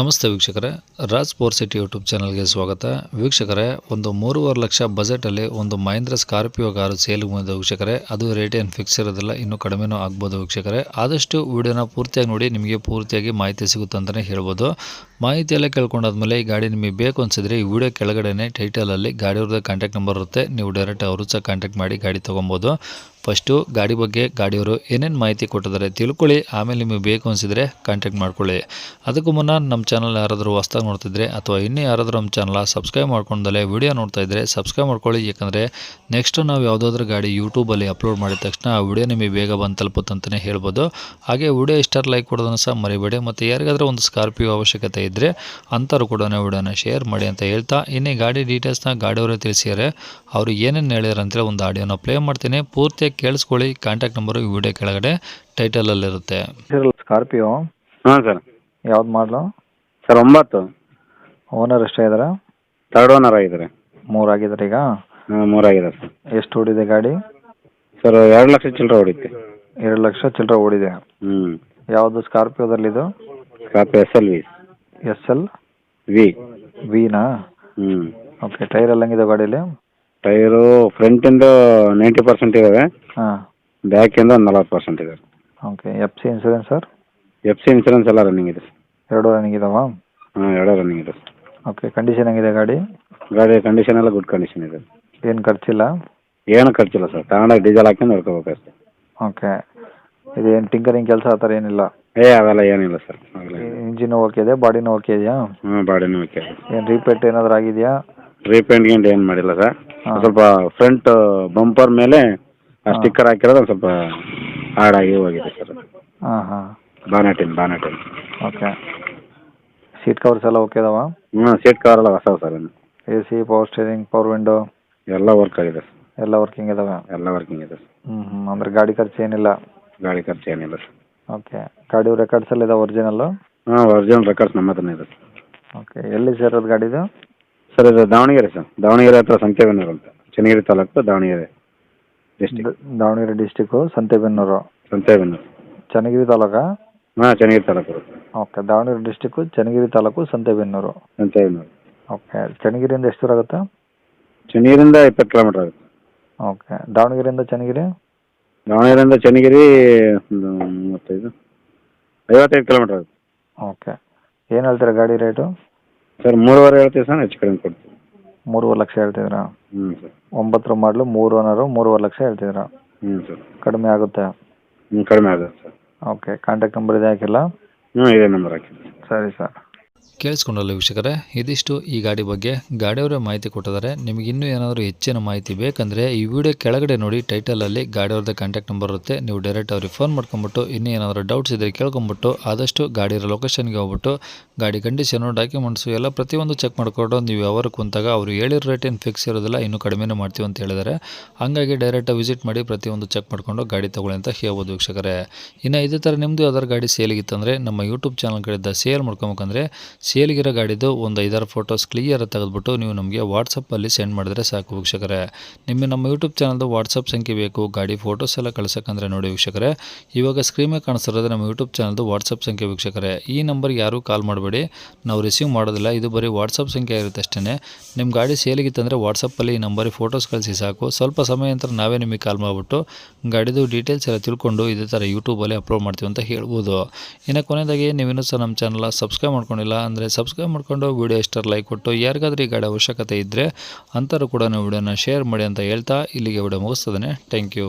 ನಮಸ್ತೆ ವೀಕ್ಷಕರೇ, Raj four city YouTube ಚಾನಲ್ಗೆ ಸ್ವಾಗತ. ವೀಕ್ಷಕರೇ, ಒಂದು ಮೂರುವರೆ ಲಕ್ಷ ಬಜೆಟಲ್ಲಿ ಒಂದು ಮಹೇಂದ್ರ ಸ್ಕಾರ್ಪಿಯೋ ಕಾರು ಸೇಲ್ಗೆ ಬಂದಿದೆ ವೀಕ್ಷಕರೇ. ಅದು ರೇಟ್ ಏನು ಫಿಕ್ಸ್ ಇರೋದಿಲ್ಲ, ಇನ್ನೂ ಕಡಿಮೆನೂ ಆಗ್ಬೋದು ವೀಕ್ಷಕರೇ. ಆದಷ್ಟು ವಿಡಿಯೋನ ಪೂರ್ತಿಯಾಗಿ ನೋಡಿ, ನಿಮಗೆ ಪೂರ್ತಿಯಾಗಿ ಮಾಹಿತಿ ಸಿಗುತ್ತೆ ಅಂತಲೇ ಹೇಳ್ಬೋದು. ಮಾಹಿತಿಯೆಲ್ಲ ಕೇಳ್ಕೊಂಡಾದ್ಮೇಲೆ ಈ ಗಾಡಿ ನಿಮಗೆ ಬೇಕು ಅನಿಸಿದ್ರೆ ಈ ವಿಡಿಯೋ ಕೆಳಗಡೆನೆ ಟೈಟಲಲ್ಲಿ ಗಾಡಿಯವ್ರದ್ದು ಕಾಂಟ್ಯಾಕ್ಟ್ ನಂಬರ್ ಇರುತ್ತೆ. ನೀವು ಡೈರೆಕ್ಟ್ ಅವರು ಸಹ ಕಾಂಟ್ಯಾಕ್ಟ್ ಮಾಡಿ ಗಾಡಿ ತೊಗೊಬೋದು. ಫಸ್ಟು ಗಾಡಿ ಬಗ್ಗೆ ಗಾಡಿಯವರು ಏನೇನು ಮಾಹಿತಿ ಕೊಟ್ಟಿದ್ದಾರೆ ತಿಳ್ಕೊಳ್ಳಿ, ಆಮೇಲೆ ನಿಮಗೆ ಬೇಕು ಅನಿಸಿದರೆ ಕಾಂಟ್ಯಾಕ್ಟ್ ಮಾಡ್ಕೊಳ್ಳಿ. ಅದಕ್ಕೂ ಮುನ್ನ ನಮ್ಮ ಚಾನಲ್ ಯಾರಾದರೂ ಹೊಸ್ದಾಗಿ ನೋಡ್ತಿದ್ರೆ ಅಥವಾ ಇನ್ನೂ ಯಾರಾದರೂ ನಮ್ಮ ಚಾನಲ್ ಸಬ್ಸ್ಕ್ರೈಬ್ ಮಾಡ್ಕೊಂಡಲ್ಲೇ ವಿಡಿಯೋ ನೋಡ್ತಾ ಇದ್ದರೆ ಸಬ್ಸ್ಕ್ರೈಬ್ ಮಾಡ್ಕೊಳ್ಳಿ, ಯಾಕಂದರೆ ನೆಕ್ಸ್ಟ್ ನಾವು ಯಾವುದಾದ್ರೂ ಗಾಡಿ ಯೂಟ್ಯೂಬಲ್ಲಿ ಅಪ್ಲೋಡ್ ಮಾಡಿದ ತಕ್ಷಣ ಆ ವಿಡಿಯೋ ನಿಮಗೆ ಬೇಗ ಬಂದು ತಲುಪುತ್ತಂತಲೇ ಹೇಳ್ಬೋದು. ಹಾಗೆ ವಿಡಿಯೋ ಇಷ್ಟಾರು ಲೈಕ್ ಕೊಡೋದನ್ನು ಸಹ ಮರಿಬೇಡಿ, ಮತ್ತು ಯಾರಿಗಾದ್ರೂ ಒಂದು ಸ್ಕಾರ್ಪಿಯೋ ಅವಶ್ಯಕತೆ ಇದ್ದರೆ ಅಂಥವ್ರು ಕೂಡ ವಿಡಿಯೋನ ಶೇರ್ ಮಾಡಿ ಅಂತ ಹೇಳ್ತಾ, ಇನ್ನೇ ಗಾಡಿ ಡೀಟೇಲ್ಸ್ನ ಗಾಡಿಯವರೇ ತಿಳಿಸಿದ್ದಾರೆ. ಅವರು ಏನೇನು ಹೇಳಿದಾರೆ ಅಂತೇಳಿ ಒಂದು ಆಡಿಯೋನ ಪ್ಲೇ ಮಾಡ್ತೀನಿ. ಪೂರ್ತಿಯಾಗಿ ಕೇಳಿಸ್ಕೊಳ್ಳಿ ಕಾಂಟ್ಯಾಕ್ಟ್ ನಂಬರು ಈ ವಿಡಿಯೋ ಕೆಳಗಡೆ ಟೈಟಲಲ್ಲಿರುತ್ತೆ ಸ್ಕಾರ್ಪಿಯೋ ಹಾಂ ಸರ್ ಯಾವ್ದು ಮಾಡಲು ಸರ್ ಒಂಬತ್ತು. ಓನರ್ ಎಷ್ಟೇ ಇದಾರೆ? ತರ್ಡ್ ಓನರ್ ಆಗಿದ್ದಾರೆ. ಮೂರು ಆಗಿದ್ದಾರೆ ಈಗ? ಹಾಂ ಮೂರಾಗಿದೆ ಸರ್ ಎಷ್ಟು ಓಡಿದೆ ಗಾಡಿ? ಸರ್ ಎರಡು ಲಕ್ಷ ಚಿಲ್ಲರೆ ಹೊಡಿತ್ತೆ ಎರಡು ಲಕ್ಷ ಚಿಲ್ಲರೆ ಓಡಿದೆ. ಹ್ಞೂ ಯಾವುದು ಸ್ಕಾರ್ಪಿಯೋದಲ್ಲಿ ಇದು Scorpio S L V S L V ವಿನಾ ಹ್ಞೂ ಓಕೆ ಟೈರ್ ಎಲ್ಲ ಹೆಂಗಿದೆ ಗಾಡೀಲಿ? ಟೈರು ಫ್ರಂಟಿಂದು ನೈಂಟಿ ಪರ್ಸೆಂಟ್ ಇದಾವೆ. ಹಾಂ. ಬ್ಯಾಕಿಂದ ಒಂದು ನಲ್ವತ್ತು ಪರ್ಸೆಂಟ್ ಇದೆ. Okay F C insurance sir? F C insurance ಎಲ್ಲ ರನ್ನಿಂಗ್ ಇದೆ. ಎರಡು ರನ್ನಿಂಗ್ ಇದಾವ? ಹಾಂ ಎರಡೂ ರನ್ನಿಂಗ್ ಇದೆ. ಓಕೆ ಕಂಡೀಷನ್ ಹೆಂಗಿದೆ ಗಾಡಿ? ಗಾಡಿ ಕಂಡೀಷನ್ ಎಲ್ಲ ಗುಡ್ ಕಂಡೀಷನ್ ಇದೆ. ಏನು ಖರ್ಚಿಲ್ಲ? ಏನು ಖರ್ಚಿಲ್ಲ ಸರ್ ತಗೊಂಡಾಗ ಡೀಸೆಲ್ ಹಾಕೊಂಡು ಹೊಡ್ಕೋಬೇಕು ಅಷ್ಟೇ. ಓಕೆ ಇದೇನು ಟಿಂಕರಿಂಗ್ ಕೆಲಸ ಆ ಥರ ಏನಿಲ್ಲ? ಏ ಅವೆಲ್ಲ ಏನಿಲ್ಲ ಸರ್ ಇಂಜಿನ್ ಓಕೆ ಇದೆ ಬಾಡಿನೂ ಓಕೆ ಇದೆಯಾ? ಹ್ಞೂ ಬಾಡಿನೂ ಓಕೆ ಏನು ರೀಪೇಟ್ ಏನಾದರೂ ಆಗಿದೆಯಾ? ರೀಪೇಂಟ್ ಗೀಂಟ್ ಏನು ಮಾಡಿಲ್ಲ ಸರ್. ಸ್ವಲ್ಪ ಫ್ರಂಟ್ ಬಂಪರ್ ಮೇಲೆ ಸ್ಟಿಕ್ಕರ್ ಹಾಕಿರೋದು ಒಂದು ಸ್ವಲ್ಪ ಆಗಿ ಹೋಗಿದೆ ಸರ್ ಹಾಂ ಹಾಂ. ಬಾನೆಟಿನ್ ಬಾನೆಟಿನ್ ಓಕೆ. ಸೀಟ್ ಕವರ್ಸ್ ಎಲ್ಲ ಓಕೆ ಇದಾವ ಹ್ಞೂ ಸೀಟ್ ಕವರ್ ಎಲ್ಲ ಹೊಸ ಸರ್ ಇನ್ನು A C power steering power window ಎಲ್ಲ ವರ್ಕ್ ಆಗಿದೆ ಸರ್ ಎಲ್ಲ ವರ್ಕಿಂಗ್ ಇದಾವೆ? ಎಲ್ಲ ವರ್ಕಿಂಗ್ ಇದೆ ಸರ್ ಹ್ಞೂ ಹ್ಞೂ ಅಂದರೆ ಗಾಡಿ ಖರ್ಚು ಏನಿಲ್ಲ? ಗಾಡಿ ಖರ್ಚು ಏನಿಲ್ಲ ಸರ್ ಓಕೆ. ಗಾಡಿ ರೆಕಾರ್ಡ್ಸ್ ಎಲ್ಲ ಇದಾವೆ ಒರಿಜಿನಲ್ಲು ಹಾಂ ಒರಿಜಿನಲ್ ರೆಕಾರ್ಡ್ಸ್ ನಮ್ಮ ಹತ್ರನೇ ಇದೆ ಸರ್ ಓಕೆ. ಎಲ್ಲಿ ಸೇರೋದು ಗಾಡಿದು? ಸರ್ ಇದು ದಾವಣಗೆರೆ ಸರ್. ದಾವಣಗೆರೆ ಹತ್ರ ಸಂತೆಬೆನ್ನೂರು ಅಂತ. Channagiri taluk Davanagere district Davanagere district Santebennur. Santebennur. Channagiri taluka? ಹಾಂ Channagiri taluk okay Davanagere district Channagiri taluk Santebennur. Santebennur. Okay ಚನ್ನಗಿರಿಯಿಂದ ಎಷ್ಟು ದೂರ ಆಗುತ್ತೆ? ಚನ್ನಗಿರಿಂದ ಇಪ್ಪತ್ತು ಕಿಲೋಮೀಟರ್ ಆಗುತ್ತೆ. ಓಕೆ ದಾವಣಗೆರೆಯಿಂದ ಚನ್ನಗಿರಿ? ದಾವಣಗೆರೆಯಿಂದ ಚನ್ನಗಿರಿ ಒಂದು ಮೂವತ್ತೈದು ಐವತ್ತೈದು ಕಿಲೋಮೀಟ್ರ್ ಆಗುತ್ತೆ. ಓಕೆ ಏನು ಹೇಳ್ತೀರಾ ಗಾಡಿ ರೇಟು ಸರ್ ಮೂರುವರೆ ಹೇಳ್ತೀವಿ ಸರ್ ಹೆಚ್ಚು ಕಡಿಮೆ ಕೊಡ್ತೀವಿ ಮೂರುವರೆ ಲಕ್ಷ ಹೇಳ್ತಿದ್ದೀರಾ? ಹ್ಞೂ ಸರ್. ಒಂಬತ್ತರ ಮಾಡಲು ಮೂರು ಓನರು ಮೂರುವರೆ ಲಕ್ಷ ಹೇಳ್ತಿದ್ದೀರಾ? ಹ್ಞೂ ಸರ್. ಕಡಿಮೆ ಆಗುತ್ತೆ? ಹ್ಞೂ ಕಡಿಮೆ ಆಗುತ್ತೆ ಸರ್. ಓಕೆ ಕಾಂಟ್ಯಾಕ್ಟ್ ನಂಬರ್ ಇದೆ ಹಾಕಿಲ್ಲ? ಹ್ಞೂ ಇದೇ ನಂಬರ್ ಹಾಕಿ ಸರಿ ಸರ್. ಕೇಳಿಸ್ಕೊಂಡಲ್ಲ ವೀಕ್ಷಕರೇ, ಇದಿಷ್ಟು ಈ ಗಾಡಿ ಬಗ್ಗೆ. ಗಾಡಿಯವರೇ ಮಾಹಿತಿ ಕೊಟ್ಟಿದ್ದಾರೆ. ನಿಮಗೆ ಇನ್ನೂ ಏನಾದರೂ ಹೆಚ್ಚಿನ ಮಾಹಿತಿ ಬೇಕಂದರೆ ಈ ವಿಡಿಯೋ ಕೆಳಗಡೆ ನೋಡಿ ಟೈಟಲಲ್ಲಿ ಗಾಡಿಯವ್ರದ್ದು ಕಾಂಟ್ಯಾಕ್ಟ್ ನಂಬರ್ ಇರುತ್ತೆ. ನೀವು ಡೈರೆಕ್ಟ್ ಅವ್ರಿಗೆ ಫೋನ್ ಮಾಡ್ಕೊಂಬಿಟ್ಟು, ಇನ್ನೂ ಏನಾದರೂ ಡೌಟ್ಸ್ ಇದ್ದರೆ ಕೇಳ್ಕೊಂಬಿಟ್ಟು, ಆದಷ್ಟು ಗಾಡಿ ಇರೋ ಲೊಕೇಶನ್ಗೆ ಹೋಗ್ಬಿಟ್ಟು, ಗಾಡಿ ಕಂಡೀಷನು ಡಾಕ್ಯುಮೆಂಟ್ಸು ಎಲ್ಲ ಪ್ರತಿಯೊಂದು ಚೆಕ್ ಮಾಡಿಕೊಂಡು ನೀವು ಯಾವಾಗ ಕುಂತಾಗ ಅವರು ಹೇಳಿರೋ ರೇಟ್ ಫಿಕ್ಸ್ ಇರೋದಿಲ್ಲ, ಇನ್ನೂ ಕಡಿಮೆನೇ ಮಾಡ್ತೀವಿ ಅಂತ ಹೇಳಿದ್ದಾರೆ. ಹಾಗಾಗಿ ಡೈರೆಕ್ಟಾಗಿ ವಿಸಿಟ್ ಮಾಡಿ ಪ್ರತಿಯೊಂದು ಚೆಕ್ ಮಾಡಿಕೊಂಡು ಗಾಡಿ ತೊಗೊಳ್ಳಿ ಅಂತ ಹೇಳ್ಬೋದು ವೀಕ್ಷಕರೇ. ಇನ್ನು ಇದೇ ಥರ ನಿಮ್ಮದು ಯಾವ್ದಾರು ಗಾಡಿ ಸೇಲಿಗಿತ್ತಂದರೆ ನಮ್ಮ ಯೂಟ್ಯೂಬ್ ಚಾನಲ್ ಕಡೆಯಿಂದ ಸೇಲ್ ಮಾಡ್ಕೊಬೇಕಂದ್ರೆ ಸೇಲ್ಗಿರೋ ಗಾಡಿದು ಒಂದು ಐದಾರು ಫೋಟೋಸ್ ಕ್ಲಿಯರ್ ತೆಗೆದುಬಿಟ್ಟು ನೀವು ನಮಗೆ ವಾಟ್ಸಪ್ಪಲ್ಲಿ ಸೆಂಡ್ ಮಾಡಿದ್ರೆ ಸಾಕು ವೀಕ್ಷಕರೇ. ನಿಮಗೆ ನಮ್ಮ ಯೂಟ್ಯೂಬ್ ಚಾನಲ್ದು ವಾಟ್ಸಪ್ ಸಂಖ್ಯೆ ಬೇಕು, ಗಾಡಿ ಫೋಟೋಸ್ ಎಲ್ಲ ಕಳ್ಸೋಕ್ಕಂದ್ರೆ ನೋಡಿ ವೀಕ್ಷಕರೇ. ಇವಾಗ ಸ್ಕ್ರೀನ್ ಮೇಲೆ ಕಾಣಿಸ್ತಿರೋದು ನಮ್ಮ ಯೂಟ್ಯೂಬ್ ಚಾನಲ್ದು ವಾಟ್ಸಪ್ ಸಂಖ್ಯೆ ವೀಕ್ಷಕರೇ. ಈ ನಂಬರ್ಗೆ ಯಾರೂ ಕಾಲ್ ಮಾಡಬೇಡಿ. ನಾವು ರಿಸೀವ್ ಮಾಡೋದಿಲ್ಲ. ಇದು ಬರೀ ವಾಟ್ಸಪ್ ಸಂಖ್ಯೆ ಇರುತ್ತೆ ಅಷ್ಟೇ ನಿಮ್ಮ ಗಾಡಿ ಸೇಲಿಗಿತ್ತಂದರೆ ವಾಟ್ಸಪ್ಪಲ್ಲಿ ಈ ನಂಬರಿಗೆ ಫೋಟೋಸ್ ಕಳಿಸಿ ಸಾಕು. ಸ್ವಲ್ಪ ಸಮಯ ನಂತರ ನಾವೇ ನಿಮಗೆ ಕಾಲ್ ಮಾಡಿಬಿಟ್ಟು ಗಾಡಿದು ಡೀಟೇಲ್ಸ್ ಎಲ್ಲ ತಿಳ್ಕೊಂಡು ಇದೇ ಥರ ಯೂಟ್ಯೂಬಲ್ಲಿ ಅಪ್ಲೋಡ್ ಮಾಡ್ತೀವಿ ಅಂತ ಹೇಳ್ಬೋದು. ಇನ್ನು ಕೊನೆಯದಾಗಿ ನೀವಿನ್ನೂ ಸಹ ನಮ್ಮ ಚಾನಲ್ ಸಬ್ಸ್ಕ್ರೈಬ್ ಮಾಡ್ಕೊಂಡಿಲ್ಲ ಅಂದರೆ ಸಬ್ಸ್ಕ್ರೈಬ್ ಮಾಡ್ಕೊಂಡು ವೀಡಿಯೋ ಇಷ್ಟರ ಲೈಕ್ ಕೊಟ್ಟು ಯಾರಿಗಾದ್ರೂ ಈ ಗಾಡಿ ಅವಶ್ಯಕತೆ ಇದ್ದರೆ ಅಂಥವ್ರು ಕೂಡ ವಿಡಿಯೋನ ಶೇರ್ ಮಾಡಿ ಅಂತ ಹೇಳ್ತಾ ಇಲ್ಲಿಗೆ ವಿಡಿಯೋ ಮುಗಿಸ್ತದೆ ಥ್ಯಾಂಕ್ ಯು